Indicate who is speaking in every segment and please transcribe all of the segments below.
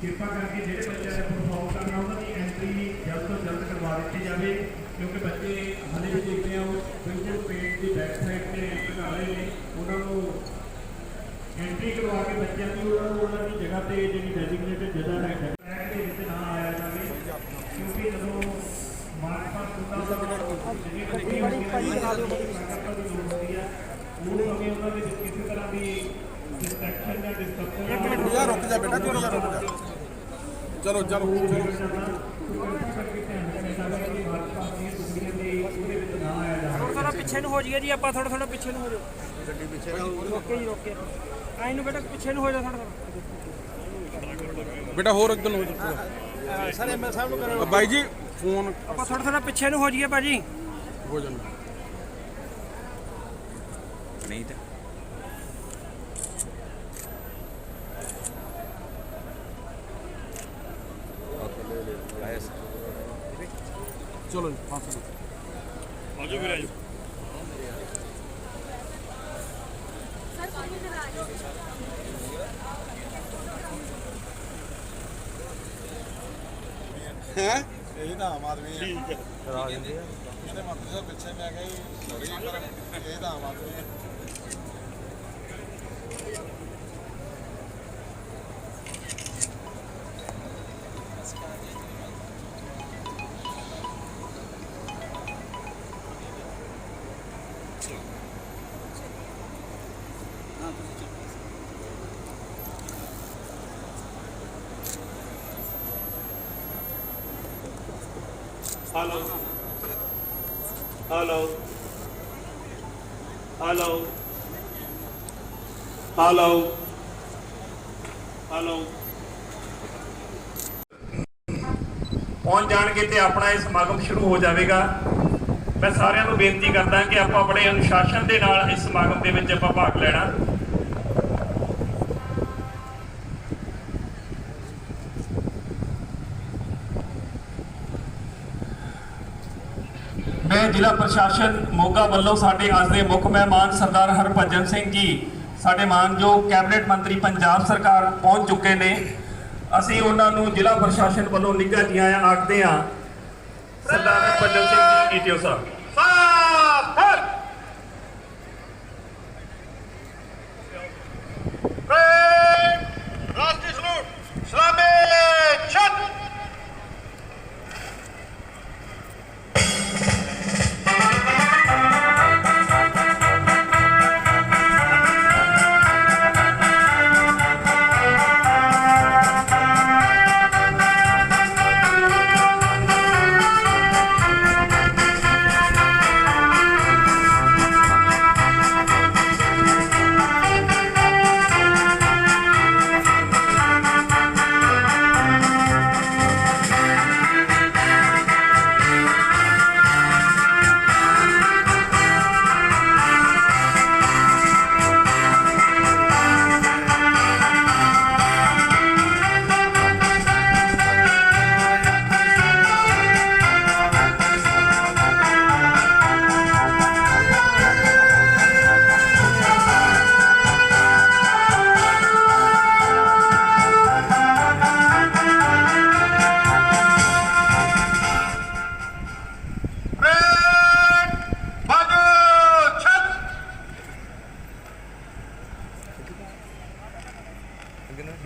Speaker 1: ਕਿਰਪਾ ਕਰਕੇ ਜਿਹੜੇ ਬੱਚਿਆਂ ਨੇ ਪਰਫਾਰਮ ਕਰਨਾ, ਉਹਨਾਂ ਦੀ ਐਂਟਰੀ ਜਲਦ ਤੋਂ ਜਲਦ ਕਰਵਾ ਦਿੱਤੀ ਜਾਵੇ, ਕਿਉਂਕਿ ਬੱਚੇ ਹਲੇ ਵੀ ਦੇਖਦੇ ਆ, ਉਹ ਬਿਲਕੁਲ ਪੇਟ ਦੀ ਬੈਕ ਸਾਈਡ ਤੇ ਲਗਾ ਰਹੇ ਨੇ। ਉਹਨਾਂ ਨੂੰ ਐਂਟਰੀ ਕਰਵਾ ਕੇ ਬੱਚਿਆਂ ਦੀ ਉਹਨਾਂ ਨੂੰ ਉਹਨਾਂ ਦੀ ਜਗ੍ਹਾ ਤੇ ਜਿਹੜੀ ਡੈਜ਼ਿਗਨੇਟਡ ਜਗ੍ਹਾ ਹੈ ਟਰੈਕ ਦੇ ਵਿੱਚ ਨਾ ਆਇਆ ਜਾਵੇ, ਕਿਉਂਕਿ ਜਦੋਂ ਮਾਰਚ ਪਾਸ ਹੁੰਦਾ ਤਾਂ ਜਿਹੜੀ ਬੜੀ ਬੜੀ ਫਾਈਲ ਬਣਾ ਦਿਓ ਦੀ ਲੋੜ ਹੁੰਦੀ ਹੈ ਉਹ ਸਮੇਂ ਉਹਨਾਂ ਦੇ ਵਿੱਚ ਕਿਸੇ ਤਰ੍ਹਾਂ ਦੀ ਡਿਸਟਰੈਕਸ਼ਨ ਜਾਂ ਡਿਸਟਰਬਨ ਇੱਕ ਮਿੰਟ
Speaker 2: ਯਾਰ ਰੁਕ ਜਾ ਬੇਟਾ ਗੁੜੀਆ ਰੁਕ ਜਾ ਚਲੋ ਚਲੋ ਚਲੋ।
Speaker 3: ਥੋੜਾ ਥੋੜਾ ਪਿੱਛੇ ਨੂੰ ਹੋ ਜਾਈਏ ਜੀ ਆਪਾਂ ਥੋੜਾ ਥੋੜਾ ਪਿੱਛੇ ਨੂੰ ਹੋ ਜਾਓ। ਗੱਡੀ ਪਿੱਛੇ ਰੋਕੇ ਜੀ ਰੋਕੇ। ਆਈ ਨੂੰ ਬੇਟਾ ਪਿੱਛੇ ਨੂੰ ਹੋ ਜਾ ਥੋੜਾ ਥੋੜਾ
Speaker 2: ਬੇਟਾ ਹੋਰ ਇੱਧਰ ਨੂੰ ਹੋ ਜਾ
Speaker 3: ਸਰ ਐਮਐਲ ਸਾਹਿਬ ਨੂੰ ਕਰੋ।
Speaker 2: ਬਾਈ ਜੀ ਫੋਨ
Speaker 3: ਆਪਾਂ ਥੋੜਾ ਥੋੜਾ ਪਿੱਛੇ ਨੂੰ ਹੋ ਜਾਈਏ ਭਾਜੀ।
Speaker 2: ਹੋ ਜਾਂਦਾ।
Speaker 4: ਨਹੀਂ ਤਾਂ।
Speaker 2: ਚਲੋ ਜੀ ਫਾਸਲ ਹੈ?
Speaker 5: ਇਹ ਤਾਂ ਆਮ ਆਦਮੀ ਹੈ
Speaker 4: ਠੀਕ ਹੈ। ਦਿੰਦੇ ਆ।
Speaker 5: ਇਹਦੇ ਮੰਤਰੀ ਸਾਹਿਬ ਪਿੱਛੇ ਮੈਂ ਕਿਹਾ ਸੌਰੀ ਪਰ ਇਹ ਤਾਂ ਆਮ ਆਦਮੀ ਹੈ
Speaker 1: hello hello hello hello hello ਪਹੁੰਚ ਜਾਣਗੇ ਤੇ ਆਪਣਾ ਇਹ ਸਮਾਗਮ ਸ਼ੁਰੂ ਹੋ ਜਾਵੇਗਾ। ਮੈਂ ਸਾਰਿਆਂ ਨੂੰ ਬੇਨਤੀ ਕਰਦਾ ਕਿ ਆਪਾਂ ਆਪਣੇ ਅਨੁਸ਼ਾਸਨ ਦੇ ਨਾਲ ਇਸ ਸਮਾਗਮ ਦੇ ਵਿੱਚ ਆਪਾਂ ਭਾਗ ਲੈਣਾ। ਮੈਂ ਜ਼ਿਲ੍ਹਾ ਪ੍ਰਸ਼ਾਸਨ ਮੋਗਾ ਵੱਲੋਂ ਸਾਡੇ ਅੱਜ ਦੇ ਮੁੱਖ ਮਹਿਮਾਨ ਸਰਦਾਰ ਹਰਭਜਨ ਸਿੰਘ ਜੀ, ਸਾਡੇ ਮਾਨਯੋਗ ਕੈਬਨਿਟ ਮੰਤਰੀ ਪੰਜਾਬ ਸਰਕਾਰ ਪਹੁੰਚ ਚੁੱਕੇ ਨੇ। ਅਸੀਂ ਉਹਨਾਂ ਨੂੰ ਜ਼ਿਲ੍ਹਾ ਪ੍ਰਸ਼ਾਸਨ ਵੱਲੋਂ ਨਿੱਘਾ ਜੀ ਆਖਦੇ ਹਾਂ। ਸਰਦਾਰ ਹਰਭਜਨ ਸਿੰਘ ਜੀ, ਈਟੀਓ ਸਾਹਿਬ।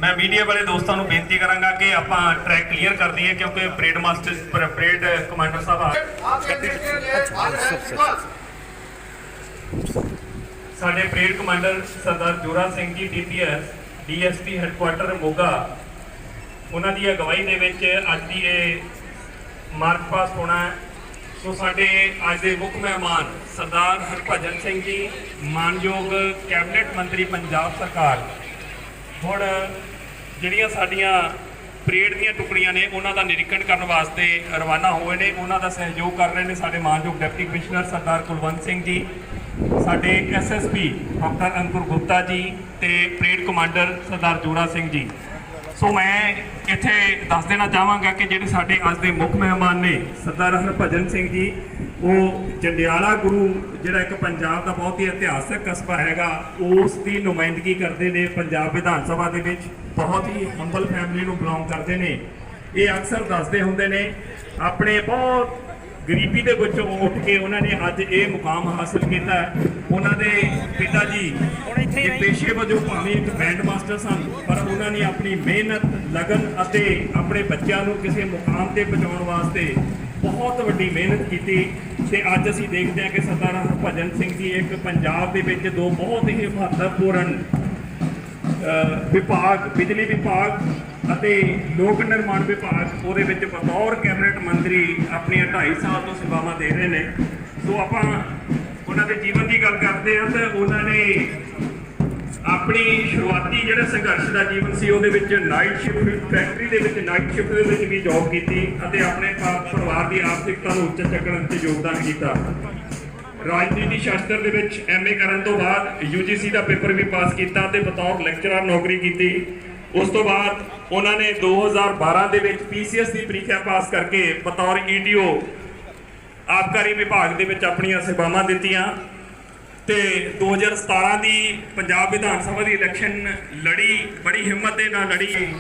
Speaker 1: ਮੈਂ ਮੀਡੀਆ ਵਾਲੇ ਦੋਸਤਾਂ ਨੂੰ ਬੇਨਤੀ ਕਰਾਂਗਾ ਕਿ ਆਪਾਂ ਟਰੈਕ ਕਲੀਅਰ ਕਰ ਦਈਏ, ਕਿਉਂਕਿ ਪਰੇਡ ਮਾਸਟਰ ਪਰੇਡ ਕਮਾਂਡਰ ਸਾਹਿਬ ਆ ਸਾਡੇ parade commander Sardar Jora Singh ji DPS DSP headquarter Moga. ਉਹਨਾਂ ਦੀ ਅਗਵਾਈ ਦੇ ਵਿੱਚ ਅੱਜ ਦੀ ਇਹ ਮਾਰਚ ਪਾਸ ਹੋਣਾ ਹੈ। ਸੋ ਸਾਡੇ ਅੱਜ ਦੇ ਮੁੱਖ ਮਹਿਮਾਨ ਸਰਦਾਰ ਹਰਭਜਨ ਸਿੰਘ ਜੀ, ਮਾਨਯੋਗ ਕੈਬਨਿਟ ਮੰਤਰੀ, ਪੰਜਾਬ ਸਰਕਾਰ। ਹੁਣ ਜਿਹੜੀਆਂ ਸਾਡੀਆਂ ਪਰੇਡ ਦੀਆਂ ਟੁਕੜੀਆਂ ਨੇ, ਉਹਨਾਂ ਦਾ ਨਿਰੀਖਣ ਕਰਨ ਵਾਸਤੇ ਰਵਾਨਾ ਹੋਏ ਨੇ। ਉਹਨਾਂ ਦਾ ਸਹਿਯੋਗ ਕਰ ਰਹੇ ਨੇ ਸਾਡੇ ਮਾਨਯੋਗ ਡਿਪਟੀ ਕਮਿਸ਼ਨਰ ਸਰਦਾਰ ਕੁਲਵੰਤ ਸਿੰਘ ਜੀ, ਸਾਡੇ ਐਸਐਸਪੀ ਡਾਕਟਰ ਅੰਕੁਰ ਗੁਪਤਾ ਜੀ ਤੇ parade commander Sardar Jora Singh ji. So ਮੈਂ ਇੱਥੇ ਦੱਸ ਦੇਣਾ ਚਾਹਾਂਗਾ ਕਿ ਜਿਹੜੇ ਸਾਡੇ ਅੱਜ ਦੇ ਮੁੱਖ ਮਹਿਮਾਨ ਨੇ ਸਰਦਾਰ ਹਰਭਜਨ ਸਿੰਘ ਜੀ, ਉਹ ਜੰਡਿਆਲਾ ਗੁਰੂ, ਜਿਹੜਾ ਇੱਕ ਪੰਜਾਬ ਦਾ ਬਹੁਤ ਹੀ ਇਤਿਹਾਸਕ ਕਸਬਾ ਹੈਗਾ, ਉਸ ਦੀ ਨੁਮਾਇੰਦਗੀ ਕਰਦੇ ਨੇ ਪੰਜਾਬ ਵਿਧਾਨ ਸਭਾ ਦੇ ਵਿੱਚ। ਬਹੁਤ ਹੀ ਹੰਬਲ ਫੈਮਿਲੀ ਨੂੰ ਬਿਲੋਂਗ ਕਰਦੇ ਨੇ। ਇਹ ਅਕਸਰ ਦੱਸਦੇ ਹੁੰਦੇ ਨੇ, ਆਪਣੇ ਬਹੁਤ ਗਰੀਬੀ ਦੇ ਵਿੱਚੋਂ ਉੱਠ ਕੇ ਉਹਨਾਂ ਨੇ ਅੱਜ ਇਹ ਮੁਕਾਮ ਹਾਸਲ ਕੀਤਾ ਹੈ। ਉਹਨਾਂ ਦੇ ਪਿਤਾ ਜੀ ਇਹ। ਪੇਸ਼ੇ ਵਜੋਂ ਭਾਵੇਂ ਇੱਕ ਬੈਂਡ ਮਾਸਟਰ ਸਨ ਪਰ ਉਹਨਾਂ ਨੇ ਆਪਣੀ ਮਿਹਨਤ ਲਗਨ ਅਤੇ ਆਪਣੇ ਬੱਚਿਆਂ ਨੂੰ ਕਿਸੇ ਮੁਕਾਮ ਤੇ ਪਹੁੰਚਾਉਣ ਵਾਸਤੇ ਬਹੁਤ ਵੱਡੀ ਮਿਹਨਤ ਕੀਤੀ ਤੇ ਅੱਜ ਅਸੀਂ ਦੇਖਦੇ ਹਾਂ ਕਿ ਸਰਦਾਰ ਹਰਭਜਨ ਸਿੰਘ ਜੀ ਇੱਕ ਪੰਜਾਬ ਦੇ ਵਿੱਚ ਦੋ ਬਹੁਤ ਹੀ ਮਹੱਤਵਪੂਰਨ ਵਿਭਾਗ ਬਿਜਲੀ ਵਿਭਾਗ ਅਤੇ ਲੋਕ ਨਿਰਮਾਣ ਵਿਭਾਗ ਉਹਦੇ ਵਿੱਚ ਬਤੌਰ ਕੈਬਨਿਟ ਮੰਤਰੀ ਆਪਣੀਆਂ 2.5 ਸਾਲ ਤੋਂ ਸੇਵਾਵਾਂ ਦੇ ਰਹੇ ਨੇ। ਸੋ ਆਪਾਂ ਉਹਨਾਂ ਦੇ ਜੀਵਨ ਦੀ ਗੱਲ ਕਰਦੇ ਹਾਂ ਤਾਂ ਉਹਨਾਂ ਨੇ ਆਪਣੀ ਸ਼ੁਰੂਆਤੀ ਜਿਹੜਾ ਸੰਘਰਸ਼ ਦਾ ਜੀਵਨ ਸੀ, ਉਹਦੇ ਵਿੱਚ ਨਾਈਟ ਸ਼ਿਫਟ ਫੈਕਟਰੀ ਦੇ ਵਿੱਚ ਨਾਈਟ ਸ਼ਿਫਟ ਦੇ ਵਿੱਚ ਵੀ ਜੌਬ ਕੀਤੀ ਅਤੇ ਆਪਣੇ ਪਾ- ਪਰਿਵਾਰ ਦੀ ਆਰਥਿਕਤਾ ਨੂੰ ਉੱਚਾ ਚੱਕਣ ਵਿੱਚ ਯੋਗਦਾਨ ਕੀਤਾ। ਰਾਜਨੀਤੀ ਸ਼ਾਸਤਰ ਦੇ ਵਿੱਚ ਐਮਏ ਕਰਨ ਤੋਂ ਬਾਅਦ ਯੂਜੀਸੀ ਦਾ ਪੇਪਰ ਵੀ ਪਾਸ ਕੀਤਾ ਤੇ ਬਤੌਰ ਲੈਕਚਰਰ ਨੌਕਰੀ ਕੀਤੀ। ਉਸ ਤੋਂ ਬਾਅਦ ਉਹਨਾਂ ਨੇ 2012 ਦੇ ਵਿੱਚ ਪੀਸੀਐਸ ਦੀ ਪ੍ਰੀਖਿਆ ਪਾਸ ਕਰਕੇ ਬਤੌਰ ਈਟੀਓ ਆਬਕਾਰੀ ਵਿਭਾਗ ਦੇ ਵਿੱਚ ਆਪਣੀਆਂ ਸੇਵਾਵਾਂ ਦਿੱਤੀਆਂ ਤੇ 2017 ਦੀ ਪੰਜਾਬ ਵਿਧਾਨ ਸਭਾ ਦੀ ਇਲੈਕਸ਼ਨ ਲੜੀ, ਬੜੀ ਹਿੰਮਤ ਦੇ ਨਾਲ ਲੜੀ।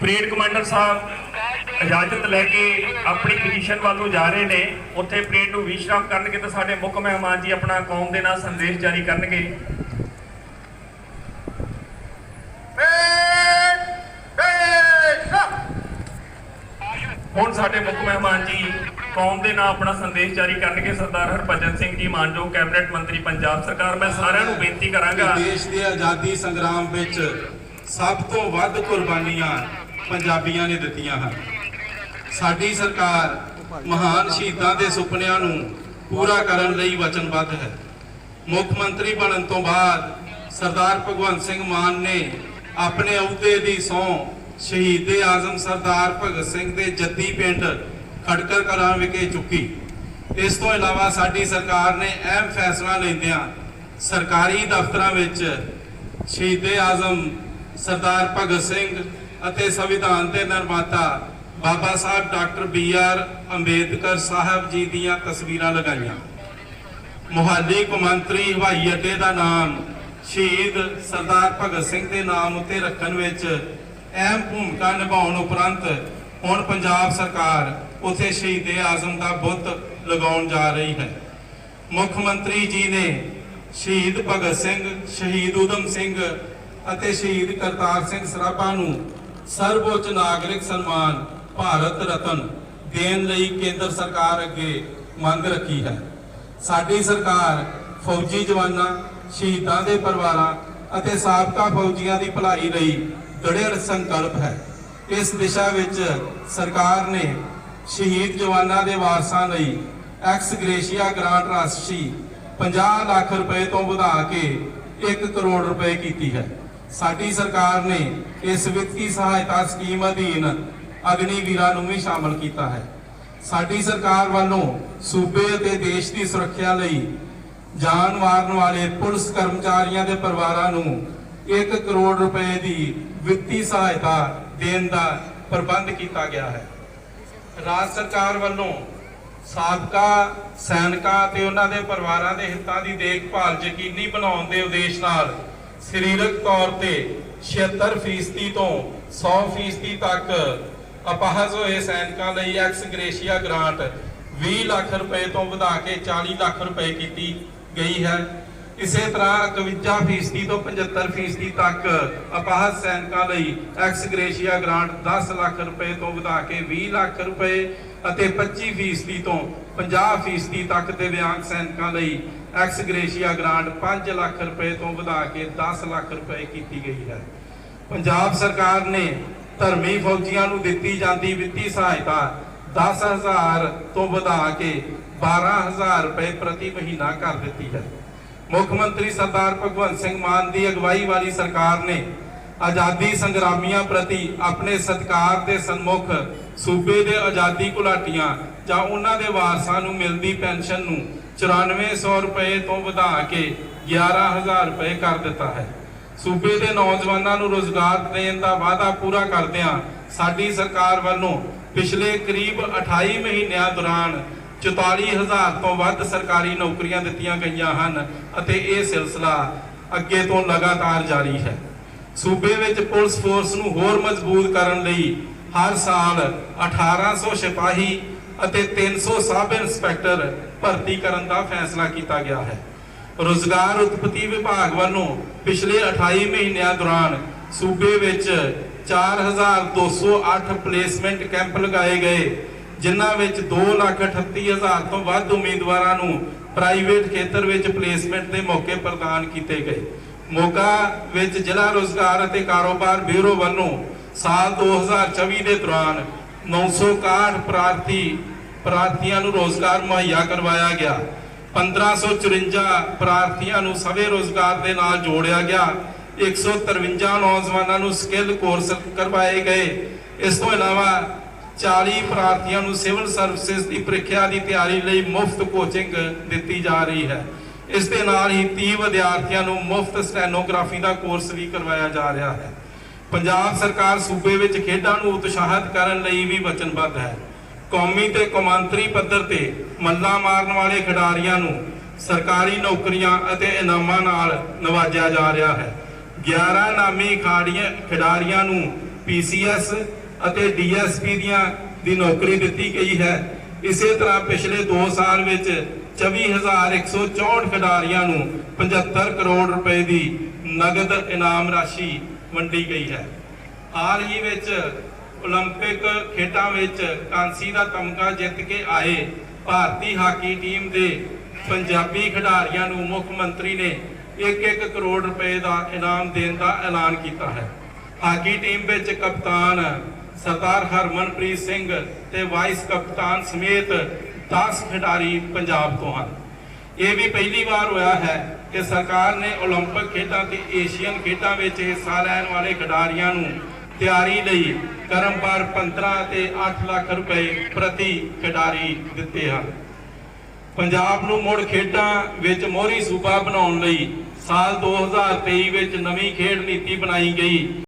Speaker 1: ਪਰੇਡ ਕਮਾਂਡਰ ਸਾਹਿਬ ਇਜਾਜ਼ਤ ਲੈ ਕੇ ਆਪਣੀ ਪੋਜੀਸ਼ਨ ਵੱਲ ਨੂੰ ਜਾ ਰਹੇ ਨੇ। ਉੱਥੇ ਪਰੇਡ ਨੂੰ ਵਿਸ਼ਰਾਮ ਕਰਨਗੇ ਤਾਂ ਸਾਡੇ ਮੁੱਖ ਮਹਿਮਾਨ ਜੀ ਆਪਣਾ ਕੌਮ ਦੇ ਨਾਲ ਸੰਦੇਸ਼ ਜਾਰੀ ਕਰਨਗੇ ਹੁਣ ਸਾਡੇ ਮੁੱਖ ਮਹਿਮਾਨ ਜੀ, ਕੌਮ ਦੇ ਨਾਲ ਆਪਣਾ ਸੰਦੇਸ਼ ਜਾਰੀ ਕਰਨਗੇ ਸਰਦਾਰ ਹਰਭਜਨ ਸਿੰਘ ਜੀ ਮਾਨਯੋਗ ਕੈਬਨਿਟ ਮੰਤਰੀ ਪੰਜਾਬ ਸਰਕਾਰ। ਮੈਂ ਸਾਰਿਆਂ ਨੂੰ ਬੇਨਤੀ ਕਰਾਂਗਾ
Speaker 5: ਦੇਸ਼ ਦੇ ਆਜ਼ਾਦੀ ਸੰਗਰਾਮ ਵਿੱਚ ਸਭ ਤੋਂ ਵੱਧ ਕੁਰਬਾਨੀਆਂ ਪੰਜਾਬੀਆਂ ਨੇ ਦਿੱਤੀਆਂ ਹਨ। ਸਾਡੀ ਸਰਕਾਰ ਮਹਾਨ ਸ਼ਹੀਦਾਂ ਦੇ ਸੁਪਨਿਆਂ ਨੂੰ ਪੂਰਾ ਕਰਨ ਲਈ ਵਚਨਬੱਧ ਹੈ। ਮੁੱਖ ਮੰਤਰੀ ਬਣਨ ਤੋਂ ਬਾਅਦ ਸਰਦਾਰ ਭਗਵੰਤ ਸਿੰਘ ਮਾਨ ਨੇ ਆਪਣੇ ਅਹੁਦੇ ਦੀ ਸਹੁੰ ਸ਼ਹੀਦ ਆਜ਼ਮ ਸਰਦਾਰ ਭਗਤ ਸਿੰਘ ਦੇ ਜੱਦੀ ਪਿੰਡ ਖੜਕਰ ਕਲਾਂ ਵਿਖੇ ਚੁੱਕੀ। ਇਸ ਤੋਂ ਇਲਾਵਾ ਸਾਡੀ ਸਰਕਾਰ ਨੇ ਅਹਿਮ ਫੈਸਲਾ ਲੈਂਦਿਆਂ ਸਰਕਾਰੀ ਦਫ਼ਤਰਾਂ ਵਿੱਚ ਸ਼ਹੀਦ ਆਜ਼ਮ ਸਰਦਾਰ ਭਗਤ ਸਿੰਘ ਅਤੇ ਸੰਵਿਧਾਨ ਦੇ ਨਿਰਮਾਤਾ Baba Sahib doctor B R Ambedkar Sahib ji ਦੀਆਂ ਤਸਵੀਰਾਂ ਲਗਾਈਆਂ। ਮੁਹਾਲੀ ਕੌਮਾਂਤਰੀ ਹਵਾਈ ਅੱਡੇ ਦਾ ਨਾਮ ਸ਼ਹੀਦ ਸਰਦਾਰ ਭਗਤ ਸਿੰਘ ਦੇ ਨਾਮ ਉੱਤੇ ਰੱਖਣ ਵਿੱਚ ਅਹਿਮ ਭੂਮਿਕਾ ਨਿਭਾਉਣ ਉਪਰੰਤ ਹੁਣ ਪੰਜਾਬ ਸਰਕਾਰ ਉੱਥੇ ਸ਼ਹੀਦ ਆਜ਼ਮ ਦਾ ਬੁੱਤ ਲਗਾਉਣ ਜਾ ਰਹੀ ਹੈ। ਮੁੱਖ ਮੰਤਰੀ ਜੀ ਨੇ ਸ਼ਹੀਦ ਭਗਤ ਸਿੰਘ, ਸ਼ਹੀਦ ਊਧਮ ਸਿੰਘ ਅਤੇ ਸ਼ਹੀਦ ਕਰਤਾਰ ਸਿੰਘ ਸਰਾਭਾ ਨੂੰ ਸਰਵਉੱਚ ਨਾਗਰਿਕ ਸਨਮਾਨ ਭਾਰਤ ਰਤਨ ਦੇਣ ਲਈ ਕੇਂਦਰ ਸਰਕਾਰ ਅੱਗੇ ਮੰਗ ਰੱਖੀ ਹੈ। ਸਾਡੀ ਸਰਕਾਰ ਫੌਜੀ ਜਵਾਨਾਂ, ਸ਼ਹੀਦਾਂ ਦੇ ਪਰਿਵਾਰਾਂ ਅਤੇ ਸਾਬਕਾ ਫੌਜੀਆਂ ਦੀ ਭਲਾਈ ਲਈ ਦ੍ਰਿੜ ਸੰਕਲਪ ਹੈ। ਇਸ ਦਿਸ਼ਾ ਵਿੱਚ ਸਰਕਾਰ ਨੇ ਸ਼ਹੀਦ ਜਵਾਨਾਂ ਦੇ ਵਾਰਸਾਂ ਲਈ ਐਕਸ ਗ੍ਰੇਸ਼ੀਆ ਗ੍ਰਾਂਟ ਰਾਸ਼ੀ 50 ਲੱਖ ਰੁਪਏ ਤੋਂ ਵਧਾ ਕੇ 1 ਕਰੋੜ ਰੁਪਏ ਕੀਤੀ ਹੈ। ਸਾਡੀ ਸਰਕਾਰ ਨੇ ਇਸ ਵਿੱਤੀ ਸਹਾਇਤਾ ਸਕੀਮ ਅਧੀਨ ਅਗਨੀ ਵੀਰਾਂ ਨੂੰ ਵੀ ਸ਼ਾਮਲ ਕੀਤਾ ਹੈ। ਸਾਡੀ ਸਰਕਾਰ ਵੱਲੋਂ ਸੂਬੇ ਅਤੇ ਦੇਸ਼ ਦੀ ਸੁਰੱਖਿਆ ਲਈ ਜਾਨ ਮਾਰਨ ਵਾਲੇ ਪੁਲਿਸ ਕਰਮਚਾਰੀਆਂ ਦੇ ਪਰਿਵਾਰਾਂ ਨੂੰ 1 ਕਰੋੜ ਰੁਪਏ ਦੀ ਵਿੱਤੀ ਸਹਾਇਤਾ ਦੇਣ ਦਾ ਪ੍ਰਬੰਧ ਕੀਤਾ ਗਿਆ ਹੈ। ਰਾਜ ਸਰਕਾਰ ਵੱਲੋਂ ਸਾਬਕਾ, ਸੈਨਿਕਾਂ ਤੇ ਉਹਨਾਂ ਦੇ ਪਰਿਵਾਰਾਂ ਦੇ ਹਿੱਤਾਂ ਦੀ ਦੇਖਭਾਲ ਯਕੀਨੀ ਬਣਾਉਣ ਦੇ ਉਦੇਸ਼ ਨਾਲ ਸਰੀਰਕ ਤੌਰ ਤੇ 76% ਤੋਂ 100% ਤੱਕ ਅਪਾਹਜ ਹੋਏ ਸੈਨਿਕਾਂ ਲਈ ਐਕਸ ਗ੍ਰੇਸ਼ੀਆ ਗ੍ਰਾਂਟ 20 ਲੱਖ ਰੁਪਏ ਤੋਂ ਵਧਾ ਕੇ 40 ਲੱਖ ਰੁਪਏ ਕੀਤੀ ਗਈ ਹੈ। ਇਸੇ ਤਰ੍ਹਾਂ 51% ਤੋਂ 75% ਤੱਕ ਅਪਾਹਜ ਸੈਨਿਕਾਂ ਲਈ ਐਕਸ ਗ੍ਰੇਸ਼ੀਆ ਗ੍ਰਾਂਟ 10 ਲੱਖ ਰੁਪਏ ਤੋਂ ਵਧਾ ਕੇ 20 ਲੱਖ ਰੁਪਏ ਅਤੇ 25% ਤੋਂ 50% ਤੱਕ ਦਿਵਿਆਂਗ ਸੈਨਿਕਾਂ ਲਈ ਐਕਸ ਗ੍ਰੇਸ਼ੀਆ ਗ੍ਰਾਂਟ 5 ਲੱਖ ਰੁਪਏ ਤੋਂ ਵਧਾ ਕੇ 10 ਲੱਖ ਰੁਪਏ ਕੀਤੀ ਗਈ ਹੈ। ਪੰਜਾਬ ਸਰਕਾਰ ਨੇ ਧਰਮੀ ਫੌਜੀਆਂ ਨੂੰ ਦਿੱਤੀ ਜਾਂਦੀ ਵਿੱਤੀ ਸਹਾਇਤਾ 10000 ਤੋਂ ਵਧਾ ਕੇ 12000 ਰੁਪਏ ਪ੍ਰਤੀ ਮਹੀਨਾ ਕਰ ਦਿੱਤੀ ਹੈ। ਮੁੱਖ ਮੰਤਰੀ ਸਰਦਾਰ ਭਗਵੰਤ ਸਿੰਘ ਮਾਨ ਦੀ ਅਗਵਾਈ ਵਾਲੀ ਸਰਕਾਰ ਨੇ ਆਜ਼ਾਦੀ ਸੰਗਰਾਮੀਆਂ ਪ੍ਰਤੀ ਆਪਣੇ ਸਤਿਕਾਰ ਦੇ ਸਨਮੁਖ ਸੂਬੇ ਦੇ ਆਜ਼ਾਦੀ ਘੁਲਾਟੀਆਂ ਜਾਂ ਉਹਨਾਂ ਦੇ ਵਾਰਸਾਂ ਨੂੰ ਮਿਲਦੀ ਪੈਨਸ਼ਨ ਨੂੰ 9400 ਰੁਪਏ ਤੋਂ ਵਧਾ ਕੇ 11000 ਰੁਪਏ ਕਰ ਦਿੱਤਾ ਹੈ। ਸੂਬੇ ਦੇ ਨੌਜਵਾਨਾਂ ਨੂੰ ਰੋਜ਼ਗਾਰ ਦੇਣ ਦਾ ਵਾਅਦਾ ਪੂਰਾ ਕਰਦਿਆਂ ਸਾਡੀ ਸਰਕਾਰ ਵੱਲੋਂ ਪਿਛਲੇ ਕਰੀਬ 28 ਮਹੀਨਿਆਂ ਦੌਰਾਨ 44000 ਤੋਂ ਵੱਧ ਸਰਕਾਰੀ ਨੌਕਰੀਆਂ ਦਿੱਤੀਆਂ ਗਈਆਂ ਹਨ ਅਤੇ ਇਹ ਸਿਲਸਿਲਾ ਅੱਗੇ ਤੋਂ ਲਗਾਤਾਰ ਜਾਰੀ ਹੈ। ਸੂਬੇ ਵਿੱਚ ਪੁਲਿਸ ਫੋਰਸ ਨੂੰ ਹੋਰ ਮਜ਼ਬੂਤ ਕਰਨ ਲਈ ਹਰ ਸਾਲ 1800 ਸਿਪਾਹੀ ਅਤੇ 300 ਸਬ ਇੰਸਪੈਕਟਰ ਭਰਤੀ ਕਰਨ ਦਾ ਫੈਸਲਾ ਕੀਤਾ ਗਿਆ ਹੈ। ਰੋਜ਼ਗਾਰ ਉਤਪਤੀ ਵਿਭਾਗ ਵੱਲੋਂ ਪਿਛਲੇ 28 ਮਹੀਨਿਆਂ ਦੌਰਾਨ ਸੂਬੇ ਵਿੱਚ 4208 ਪਲੇਸਮੈਂਟ ਕੈਂਪ ਲਗਾਏ ਗਏ ਜਿਨ੍ਹਾਂ ਵਿੱਚ 238000 ਤੋਂ ਵੱਧ ਉਮੀਦਵਾਰਾਂ ਨੂੰ ਪ੍ਰਾਈਵੇਟ ਖੇਤਰ ਵਿੱਚ ਪਲੇਸਮੈਂਟ ਦੇ ਮੌਕੇ ਪ੍ਰਦਾਨ ਕੀਤੇ ਗਏ। ਮੋਗਾ ਵਿੱਚ ਜ਼ਿਲ੍ਹਾ ਰੋਜ਼ਗਾਰ ਅਤੇ ਕਾਰੋਬਾਰ ਬਿਊਰੋ ਵੱਲੋਂ ਸਾਲ 2024 ਦੇ ਦੌਰਾਨ 961 ਪ੍ਰਾਰਥੀ, ਪ੍ਰਾਰਥੀਆਂ ਨੂੰ ਰੋਜ਼ਗਾਰ ਮੁਹੱਈਆ ਕਰਵਾਇਆ ਗਿਆ। 1554 ਪ੍ਰਾਰਥੀਆਂ ਨੂੰ ਸਵੇ ਰੋਜ਼ਗਾਰ ਦੇ ਨਾਲ ਜੋੜਿਆ ਗਿਆ। 153 ਨੌਜਵਾਨਾਂ ਨੂੰ ਸਕਿੱਲ ਕੋਰਸ ਕਰਵਾਏ ਗਏ। ਇਸ ਤੋਂ ਇਲਾਵਾ 40 ਪ੍ਰਾਰਥੀਆਂ ਨੂੰ ਸਿਵਲ ਸਰਵਿਸਿਜ਼ ਦੀ ਪ੍ਰੀਖਿਆ ਦੀ ਤਿਆਰੀ ਲਈ ਮੁਫਤ ਕੋਚਿੰਗ ਦਿੱਤੀ ਜਾ ਰਹੀ ਹੈ। ਇਸ ਦੇ ਨਾਲ ਹੀ 30 ਵਿਦਿਆਰਥੀਆਂ ਨੂੰ ਮੁਫਤ ਸਟੈਨੋਗ੍ਰਾਫੀ ਦਾ ਕੋਰਸ ਵੀ ਕਰਵਾਇਆ ਜਾ ਰਿਹਾ ਹੈ। ਪੰਜਾਬ ਸਰਕਾਰ ਸੂਬੇ ਵਿੱਚ ਖੇਡਾਂ ਨੂੰ ਉਤਸ਼ਾਹਿਤ ਕਰਨ ਲਈ ਵੀ ਵਚਨਬੱਧ ਹੈ। ਕੌਮੀ ਤੇ ਕੌਮਾਂਤਰੀ ਪੱਧਰ ਤੇ ਮੱਲਾ ਮਾਰਨ ਵਾਲੇ ਖਿਡਾਰੀਆਂ ਨੂੰ ਸਰਕਾਰੀ ਨੌਕਰੀਆਂ ਅਤੇ ਇਨਾਮਾਂ ਨਾਲ ਨਵਾਜਿਆ ਜਾ ਰਿਹਾ ਹੈ। 11 ਨਾਮੀ ਖਾੜੀਆਂ ਖਿਡਾਰੀਆਂ ਨੂੰ ਪੀਸੀਐਸ ਅਤੇ ਡੀਐਸਪੀ ਦੀਆਂ ਦੀ ਨੌਕਰੀ ਦਿੱਤੀ ਗਈ ਹੈ ਇਸੇ ਤਰ੍ਹਾਂ ਪਿਛਲੇ 2 ਸਾਲ ਵਿੱਚ 24164 ਖਿਡਾਰੀਆਂ ਨੂੰ 75 ਕਰੋੜ ਰੁਪਏ ਦੀ ਨਗਦ ਇਨਾਮ ਰਾਸ਼ੀ ਵੰਡੀ ਗਈ ਹੈ ਹਾਲ ਹੀ ਵਿੱਚ 올림픽 ਖੇਡਾਂ ਵਿੱਚ ਕਾਂਸੀ ਦਾ ਤਮਗਾ ਜਿੱਤ ਕੇ ਆਏ ਭਾਰਤੀ ਹਾਕੀ ਟੀਮ ਦੇ ਪੰਜਾਬੀ ਖਿਡਾਰੀਆਂ ਨੂੰ ਮੁੱਖ ਮੰਤਰੀ ਨੇ 1-1 ਕਰੋੜ ਰੁਪਏ ਦਾ ਇਨਾਮ ਦੇਣ ਦਾ ਐਲਾਨ ਕੀਤਾ ਹੈ ਹਾਕੀ ਟੀਮ ਵਿੱਚ ਕਪਤਾਨ ਸਰਦਾਰ ਹਰਮਨਪ੍ਰੀਤ ਸਿੰਘ ਤੇ ਵਾਈਸ ਕਪਤਾਨ ਸਮੇਤ 10 ਖਿਡਾਰੀ ਪੰਜਾਬ ਤੋਂ ਹਨ ਇਹ ਵੀ ਪਹਿਲੀ ਵਾਰ ਹੋਇਆ ਹੈ ਕਿ ਸਰਕਾਰ ਨੇ 올림픽 ਖੇਡਾਂ ਤੇ ਏਸ਼ੀਅਨ ਖੇਡਾਂ ਵਿੱਚ ਹਿੱਸਾ ਲੈਣ ਵਾਲੇ ਖਿਡਾਰੀਆਂ ਨੂੰ ਤਿਆਰੀ ਲਈ ਕਰਮਪਾਰ 15 ਤੇ 8 ਲੱਖ ਰੁਪਏ ਪ੍ਰਤੀ ਖਿਡਾਰੀ ਦਿੱਤੇ ਹਨ ਪੰਜਾਬ ਨੂੰ ਮੁੜ ਖੇਡਾਂ ਵਿੱਚ ਮੋਹਰੀ ਸੂਬਾ ਬਣਾਉਣ ਲਈ ਸਾਲ 2023 ਵਿੱਚ ਨਵੀਂ ਖੇਡ ਨੀਤੀ ਬਣਾਈ ਗਈ